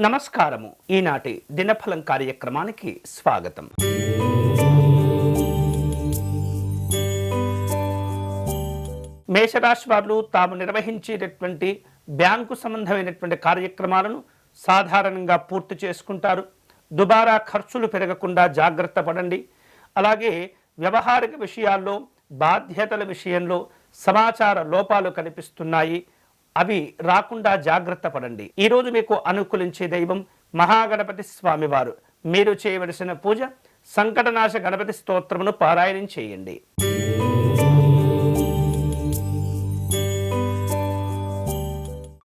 నమస్కారము. ఈనాటి దినఫలం కార్యక్రమానికి స్వాగతం. మేషరాశి వారు తాము నిర్వహించేటటువంటి బ్యాంకు సంబంధమైనటువంటి కార్యక్రమాలను సాధారణంగా పూర్తి చేసుకుంటారు. దుబారా ఖర్చులు పెరగకుండా జాగ్రత్త పడండి. అలాగే వ్యవహారిక విషయాల్లో బాధ్యతల విషయంలో సమాచార లోపాలు కనిపిస్తున్నాయి. అవి రాకుండా జాగ్రత్త పడండి. ఈరోజు మీకు అనుకూలించే దైవం మహాగణపతి స్వామివారు. మీరు చేయవలసిన పూజ సంకటనాశ గణపతి స్తోత్రమును పారాయణం చేయండి.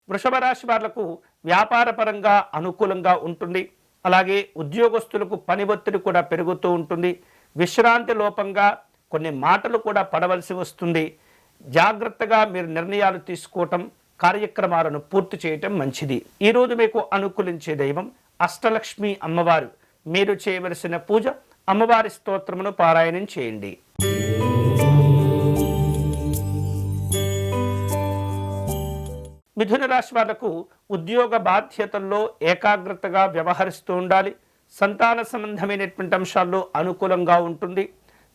వృషభ రాశి వాళ్ళకు వ్యాపారపరంగా అనుకూలంగా ఉంటుంది. అలాగే ఉద్యోగస్తులకు పని ఒత్తిడి కూడా పెరుగుతూ ఉంటుంది. విశ్రాంతి లోపంగా కొన్ని మాటలు కూడా పడవలసి వస్తుంది. జాగ్రత్తగా మీరు నిర్ణయాలు తీసుకోవటం కార్యక్రమాలను పూర్తి చేయటం మంచిది. ఈరోజు మీకు అనుకూలించే దైవం అష్టలక్ష్మి అమ్మవారు. మీరు చేయవలసిన పూజ అమ్మవారి స్తోత్రమును పారాయణం చేయండి. మిథున రాశి వాళ్ళకు ఉద్యోగ బాధ్యతల్లో ఏకాగ్రతగా వ్యవహరిస్తూ ఉండాలి. సంతాన సంబంధమైనటువంటి అంశాల్లో అనుకూలంగా ఉంటుంది.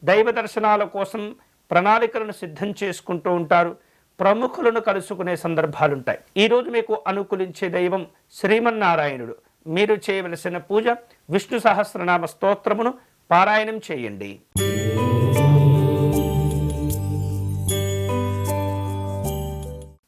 దైవ దర్శనాల కోసం ప్రణాళికలను సిద్ధం చేసుకుంటూ ఉంటారు. ప్రముఖులను కలుసుకునే సందర్భాలుంటాయి. ఈరోజు మీకు అనుకూలించే దైవం శ్రీమన్నారాయణుడు. మీరు చేయవలసిన పూజ విష్ణు సహస్రనామ స్తోత్రమును పారాయణం చేయండి.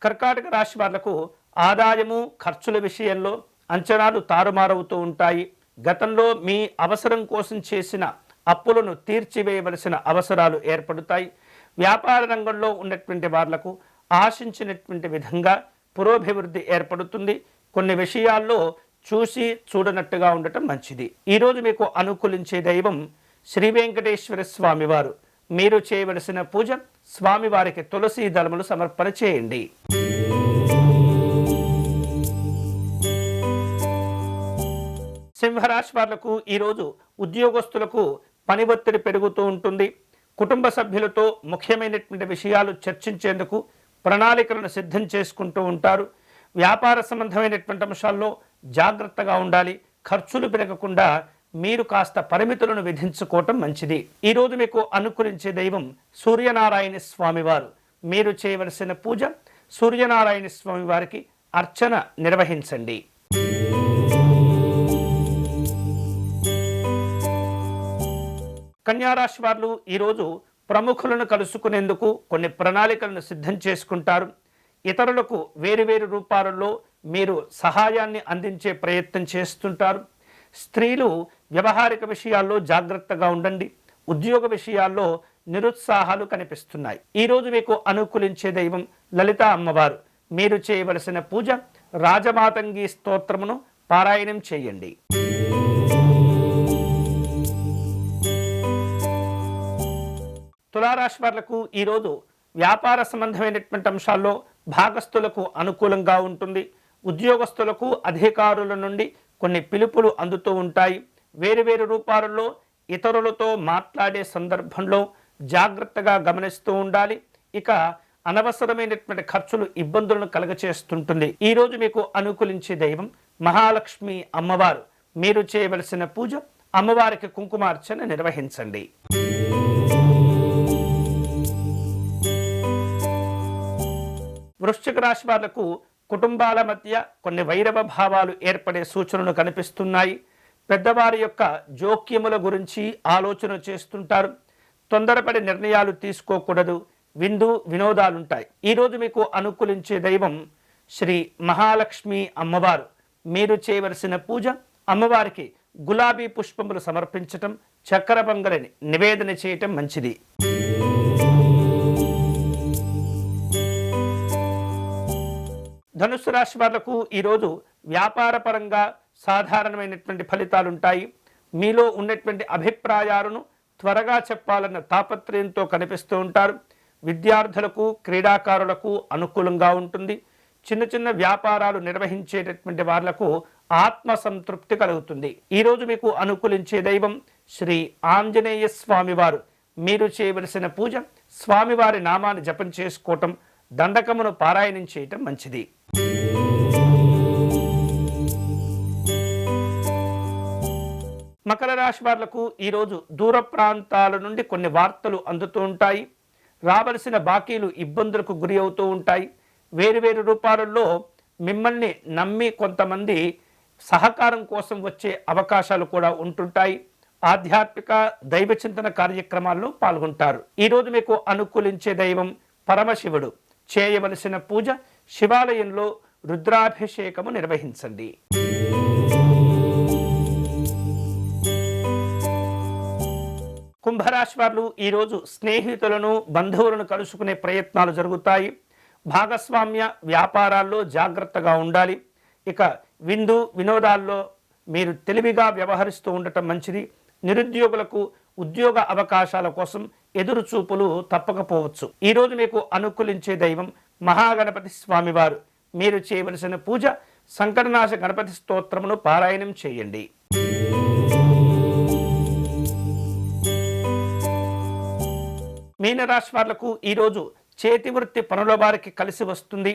కర్కాటక రాశి వాళ్ళకు ఆదాయము ఖర్చుల విషయంలో అంచనాలు తారుమారవుతూ ఉంటాయి. గతంలో మీ అవసరం కోసం చేసిన అప్పులను తీర్చివేయవలసిన అవసరాలు ఏర్పడతాయి. వ్యాపార రంగంలో ఉన్నటువంటి వాళ్ళకు ఆశించినటువంటి విధంగా పురోభివృద్ధి ఏర్పడుతుంది. కొన్ని విషయాల్లో చూసి చూడనట్టుగా ఉండటం మంచిది. ఈరోజు మీకు అనుకూలించే దైవం శ్రీ వెంకటేశ్వర స్వామివారు. మీరు చేయవలసిన పూజ స్వామివారికి తులసి దళములు సమర్పణ చేయండి. సింహరాశి వాళ్ళకు ఈరోజు ఉద్యోగస్తులకు పని ఒత్తిడి పెరుగుతూ ఉంటుంది. కుటుంబ సభ్యులతో ముఖ్యమైనటువంటి విషయాలు చర్చించేందుకు ప్రణాళికలను సిద్ధం చేసుకుంటూ ఉంటారు. వ్యాపార సంబంధమైనటువంటి అంశాల్లో జాగ్రత్తగా ఉండాలి. ఖర్చులు పెరగకుండా మీరు కాస్త పరిమితులను విధించుకోవటం మంచిది. ఈరోజు మీకు అనుకూలించే దైవం సూర్యనారాయణ స్వామివారు. మీరు చేయవలసిన పూజ సూర్యనారాయణ స్వామి వారికి అర్చన నిర్వహించండి. కన్యారాశి వారు ఈరోజు ప్రముఖులను కలుసుకునేందుకు కొన్ని ప్రణాళికలను సిద్ధం చేసుకుంటారు. ఇతరులకు వేరువేరు రూపాలలో మీరు సహాయాన్ని అందించే ప్రయత్నం చేస్తుంటారు. స్త్రీలు వ్యవహారిక విషయాల్లో జాగ్రత్తగా ఉండండి. ఉద్యోగ విషయాల్లో నిరుత్సాహాలు కనిపిస్తున్నాయి. ఈరోజు మీకు అనుకూలించే దైవం లలిత అమ్మవారు. మీరు చేయవలసిన పూజ రాజమాతంగి స్తోత్రమును పారాయణం చేయండి. తులారాశి వాళ్ళకు ఈరోజు వ్యాపార సంబంధమైనటువంటి అంశాల్లో భాగస్థులకు అనుకూలంగా ఉంటుంది. ఉద్యోగస్తులకు అధికారుల నుండి కొన్ని పిలుపులు అందుతూ ఉంటాయి. వేరువేరు రూపాలలో ఇతరులతో మాట్లాడే సందర్భంలో జాగ్రత్తగా గమనిస్తూ ఉండాలి. ఇక అనవసరమైనటువంటి ఖర్చులు ఇబ్బందులను కలగచేస్తుంటుంది. ఈరోజు మీకు అనుకూలించే దైవం మహాలక్ష్మి అమ్మవారు. మీరు చేయవలసిన పూజ అమ్మవారికి కుంకుమార్చన నిర్వహించండి. వృశ్చిక రాశి వాళ్ళకు కుటుంబాల మధ్య కొన్ని వైరవ భావాలు ఏర్పడే సూచనలు కనిపిస్తున్నాయి. పెద్దవారి యొక్క జోక్యముల గురించి ఆలోచన చేస్తుంటారు. తొందరపడి నిర్ణయాలు తీసుకోకూడదు. విందు వినోదాలుంటాయి. ఈరోజు మీకు అనుకూలించే దైవం శ్రీ మహాలక్ష్మి అమ్మవారు. మీరు చేయవలసిన పూజ అమ్మవారికి గులాబీ పుష్పములు సమర్పించటం చక్కెర పొంగలిని నివేదన చేయటం మంచిది. ధనుసు రాశి వాళ్ళకు ఈరోజు వ్యాపారపరంగా సాధారణమైనటువంటి ఫలితాలు ఉంటాయి మీలో ఉన్నటువంటి అభిప్రాయాలను త్వరగా చెప్పాలన్న తాపత్రయంతో కనిపిస్తూ ఉంటారు. విద్యార్థులకు క్రీడాకారులకు అనుకూలంగా ఉంటుంది. చిన్న చిన్న వ్యాపారాలు నిర్వహించేటటువంటి వాళ్ళకు ఆత్మ సంతృప్తి కలుగుతుంది. ఈరోజు మీకు అనుకూలించే దైవం శ్రీ ఆంజనేయ స్వామివారు. మీరు చేయవలసిన పూజ స్వామివారి నామాన్ని జపం చేసుకోవటం దండకమును పారాయణం చేయటం మంచిది. మకర రాశి వాళ్ళకు ఈరోజు దూర ప్రాంతాల నుండి కొన్ని వార్తలు అందుతూ ఉంటాయి. రావలసిన బాకీలు ఇబ్బందులకు గురి అవుతూ ఉంటాయి. వేరువేరు రూపాలలో మిమ్మల్ని నమ్మి కొంతమంది సహకారం కోసం వచ్చే అవకాశాలు కూడా ఉంటుంటాయి. ఆధ్యాత్మిక దైవ చింతన కార్యక్రమాల్లో పాల్గొంటారు. ఈరోజు మీకు అనుకూలించే దైవం పరమశివుడు. చేయవలసిన పూజ శివాలయంలో రుద్రాభిషేకము నిర్వహించండి. కుంభరాశి వారు ఈరోజు స్నేహితులను బంధువులను కలుసుకునే ప్రయత్నాలు జరుగుతాయి. భాగస్వామ్య వ్యాపారాల్లో జాగ్రత్తగా ఉండాలి. ఇక విందు వినోదాల్లో మీరు తెలివిగా వ్యవహరిస్తూ ఉండటం మంచిది. నిరుద్యోగులకు ఉద్యోగ అవకాశాల కోసం ఎదురు చూపులు తప్పకపోవచ్చు ఈరోజు మీకు అనుకూలించే దైవం మహాగణపతి స్వామివారు. మీరు చేయవలసిన పూజ సంకటనాశ గణపతి స్తోత్రమును పారాయణం చేయండి. మీనరాశి వాళ్ళకు ఈరోజు చేతి వృత్తి పనుల వారికి కలిసి వస్తుంది.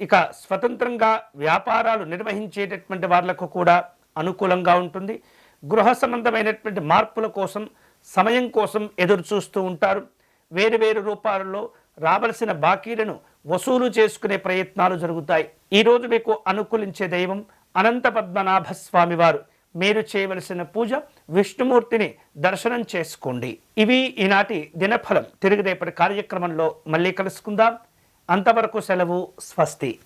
ఇక స్వతంత్రంగా వ్యాపారాలు నిర్వహించేటటువంటి వాళ్ళకు కూడా అనుకూలంగా ఉంటుంది. గృహ సంబంధమైనటువంటి మార్పుల కోసం సమయం కోసం ఎదురు చూస్తూ ఉంటారు. వేరు వేరు రూపాలలో రావలసిన బాకీలను వసూలు చేసుకునే ప్రయత్నాలు జరుగుతాయి. ఈరోజు మీకు అనుకూలించే దైవం అనంత పద్మనాభ స్వామివారు మీరు చేయవలసిన పూజ విష్ణుమూర్తిని దర్శనం చేసుకోండి. ఇవి ఈనాటి దినఫలం. తిరిగి రేపటి కార్యక్రమంలో మళ్ళీ కలుసుకుందాం. అంతవరకు సెలవు స్వస్తి.